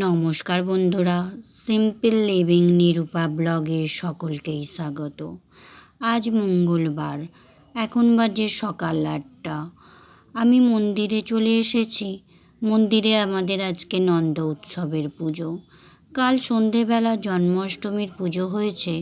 নমস্কার বন্ধুরা simple living Nirupa ব্লগে সকলকেই স্বাগত। আজ মঙ্গলবার, এখন বাজে সকাল আটটা। আমি মন্দিরে চলে এসেছি। মন্দিরে আমাদের আজকে নন্দ উৎসবের পুজো। কাল সন্ধেবেলা জন্মাষ্টমীর পুজো হয়েছে,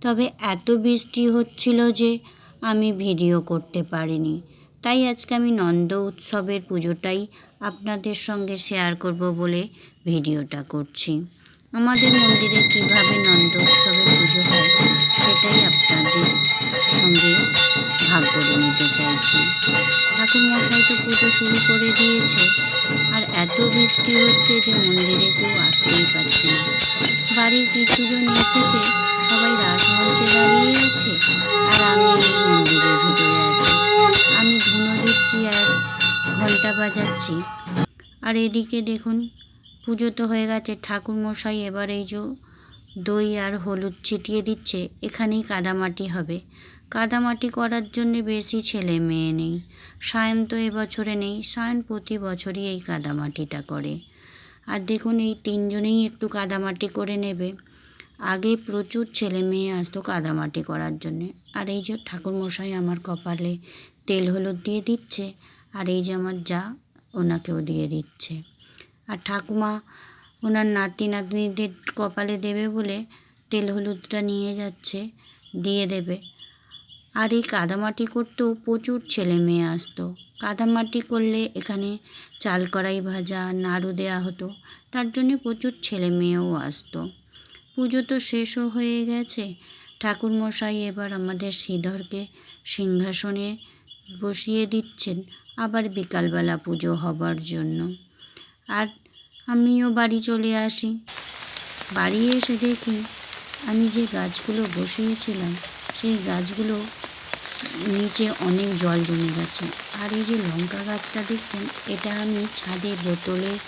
তবে এত বৃষ্টি হচ্ছিল যে আমি ভিডিও করতে পারিনি। তাই আজকে আমি নন্দ উৎসবের পুজোটাই আপনাদের সঙ্গে শেয়ার করব বলে ভিডিওটা করছি। আমাদের মন্দিরে কীভাবে নন্দ উৎসবের পুজো হয় সেটাই আপনাদের সঙ্গে ভাগ করে নিতে চাইছি। ঠাকুর মশাই তো পুজো শুরু করে দিয়েছে, আর এত বৃষ্টি হচ্ছে যে মন্দিরে কেউ আসতেই পারছে না। বাড়ির কিছুজন এসেছে, সবাই রাজমঞ্চে দাঁড়িয়ে আছে। বাজাচ্ছি আর এদিকে দেখুন, পুজো তো হয়ে গেছে। ঠাকুর মশাই এবার এই যে দই আর হলুদ ছিটিয়ে দিচ্ছে, এখানেই কাদামাটি হবে। কাদামাটি করার জন্য বেশি ছেলে মেয়ে নেই। সায়ন তো এবছরে নেই। সায়ন প্রতি বছরই এই কাদামাটিটা করে। আর দেখুন, এই তিনজনেই একটু কাদামাটি করে নেবে। আগে প্রচুর ছেলে মেয়ে আসতো কাদামাটি করার জন্যে। আর এই যে ঠাকুরমশাই আমার কপালে তেল হলুদ দিয়ে দিচ্ছে আর এই যে আমার যা, ওনাকেও দিয়ে দিচ্ছে। আর ঠাকুমা, ওনার নাতি নাতনিদের কপালে দেবে বলে তেল হলুদটা নিয়ে যাচ্ছে, দিয়ে দেবে। আর এই কাদামাটি করতেও প্রচুর ছেলে মেয়ে আসতো। কাদামাটি করলে এখানে চাল কড়াই ভাজা, নাড়ু দেওয়া হতো, তার জন্যে প্রচুর ছেলে মেয়েও আসতো। পুজো তো শেষও হয়ে গেছে। ঠাকুরমশাই এবার আমাদের শ্রীধরকে সিংহাসনে বসিয়ে দিচ্ছেন। আবার বিকালবেলা পুজো হবার জন্য। আর আমিও বাড়ি চলে আসি। বাড়ি এসে দেখি আমি যে গাছগুলো বসিয়েছিলাম, সেই গাছগুলো নিচে অনেক জল জমে গেছে। আর এই যে লঙ্কা গাছটা দেখছেন, এটা আমি ছাদে বোতলের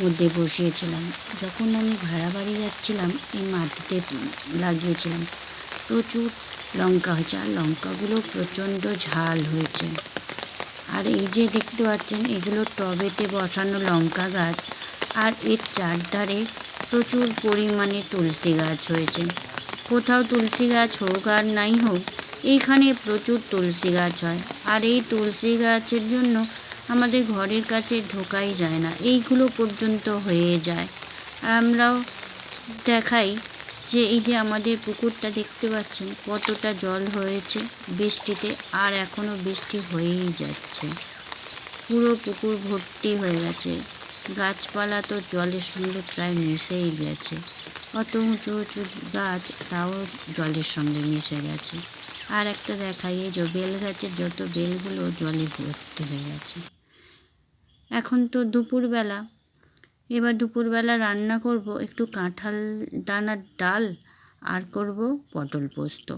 মধ্যে বসিয়েছিলাম। যখন আমি ভাড়া বাড়ি যাচ্ছিলাম, এই মাটিতে লাগিয়েছিলাম। প্রচুর লঙ্কা হয়েছে, আর লঙ্কাগুলো প্রচণ্ড ঝাল হয়েছে। আর এই যে দেখতে পাচ্ছেন, এগুলো টবেতে বসানো লঙ্কা গাছ। আর এর চারধারে প্রচুর পরিমাণে তুলসী গাছ হয়েছে। কোথাও তুলসী গাছ হোক আর নাই হোক, এইখানে প্রচুর তুলসী গাছ হয়। আর এই তুলসী গাছের জন্য আমাদের ঘরের কাছে ঢোকাই যায় না। এইগুলো পর্যন্ত হয়ে যায়। আর আমরাও দেখাই যে এই যে আমাদের পুকুরটা দেখতে পাচ্ছেন, কতটা জল হয়েছে বৃষ্টিতে, আর এখনও বৃষ্টি হয়েই যাচ্ছে। পুরো পুকুর ভর্তি হয়ে গেছে। গাছপালা তো জলের সঙ্গে প্রায় মিশেই গেছে। অত উঁচু উঁচু গাছ, তাও জলের সঙ্গে মিশে গেছে। আর একটা দেখাই, এই যে বেল গাছের যত বেলগুলো জলে ভর্তি হয়ে গেছে। এখন তো দুপুরবেলা এবার দুপুরবেলা রান্না করব একটু কাঁঠাল দানার ডাল আর করব পটল পোস্ত।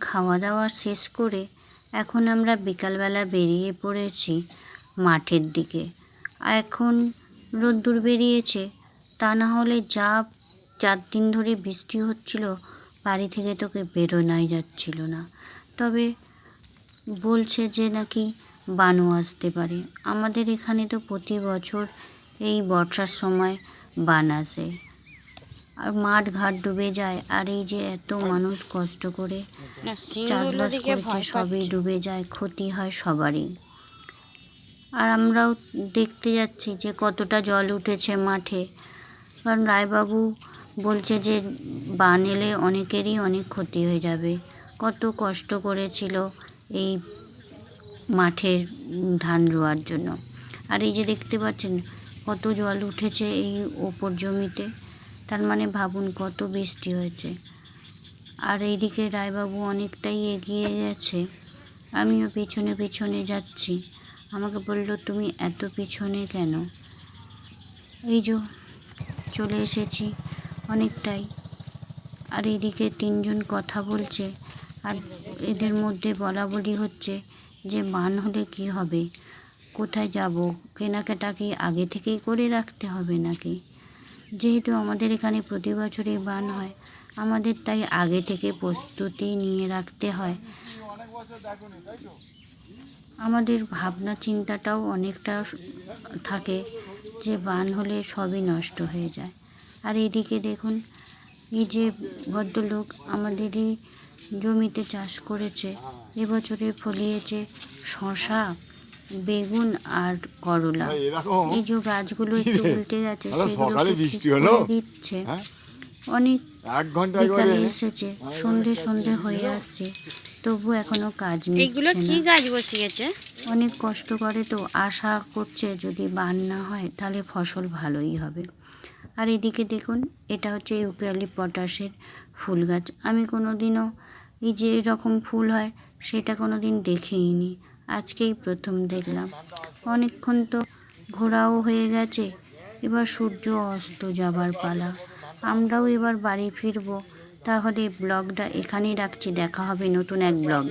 খাওয়া দাওয়া শেষ করে এখন আমরা বিকালবেলা বেরিয়ে পড়েছি মাঠের দিকে। এখন রোদ্দুর বেরিয়েছে, তা না হলে যা চার দিন ধরে বৃষ্টি হচ্ছিল, বাড়ি থেকে তোকে বেরোনোই যাচ্ছিল না। তবে বলছে যে নাকি বানও আসতে পারে। আমাদের এখানে তো প্রতি বছর এই বর্ষার সময় বান আসে। আর মাঠ ঘাট ডুবে যায়। আর এই যে এত মানুষ কষ্ট করে চাষবাস করেছে সবই ডুবে যায় ক্ষতি হয় সবারই। আর আমরাও দেখতে যাচ্ছি যে কতটা জল উঠেছে মাঠে। কারণ রায়বাবু বলছে যে বান এলে অনেকেরই অনেক ক্ষতি হয়ে যাবে। কত কষ্ট করেছিল এই মাঠের ধান রোয়ার জন্য। আর এই যে দেখতে পাচ্ছেন কত জল উঠেছে এই ওপর জমিতে। তার মানে ভাবুন কত বৃষ্টি হয়েছে। আর এইদিকে রায়বাবু অনেকটাই এগিয়ে গেছে। আমিও পিছনে পিছনে যাচ্ছি। আমাকে বলল, তুমি এত পিছনে কেন? এই যে, চলে এসেছি অনেকটাই। আর এইদিকে তিনজন কথা বলছে। আর এদের মধ্যে বলা বলি হচ্ছে যে বান হলে কি হবে? কোথায় যাব? কেনাকাটা কি আগে থেকেই করে রাখতে হবে নাকি? যেহেতু আমাদের এখানে প্রতি বছরই বান হয়, আমাদের তাই আগে থেকে প্রস্তুতি নিয়ে রাখতে হয়। আমাদের ভাবনা চিন্তাটাও অনেকটা থাকে যে বান হলে সবই নষ্ট হয়ে যায়। আর এদিকে দেখুন, এই যে ভদ্রলোক আমাদেরই জমিতে চাষ করেছে, এবছরে ফলিয়েছে শশা বেগুন আর করলা। এই যে গাছগুলো একটু উল্টে গেছে আরে সেগুলো বৃষ্টি হলো? দিচ্ছে। হ্যাঁ? অনেক এক ঘণ্টা বিকালে এসেছে সন্ধে সন্ধে হয়ে আসছে তবু এখনও কাজ এইগুলো মিটছে কি গাছ বসিয়েছে? অনেক কষ্ট করে তো আশা করছে যদি বান না হয় তাহলে ফসল ভালোই হবে। আর এদিকে দেখুন এটা হচ্ছে ইউক্যালি পটাশের ফুল গাছ। আমি কোনো দিনও এই যে এরকম ফুল হয় সেটা কোনো দিন দেখেইনি। আজকেই প্রথম দেখলাম। অনেকক্ষণ তো ঘোরাও হয়ে গেছে, এবার সূর্য অস্ত যাবার পালা। আমরাও এবার বাড়ি ফিরবো, তাহলে ব্লগটা এখানেই রাখছি, দেখা হবে নতুন এক ব্লগ।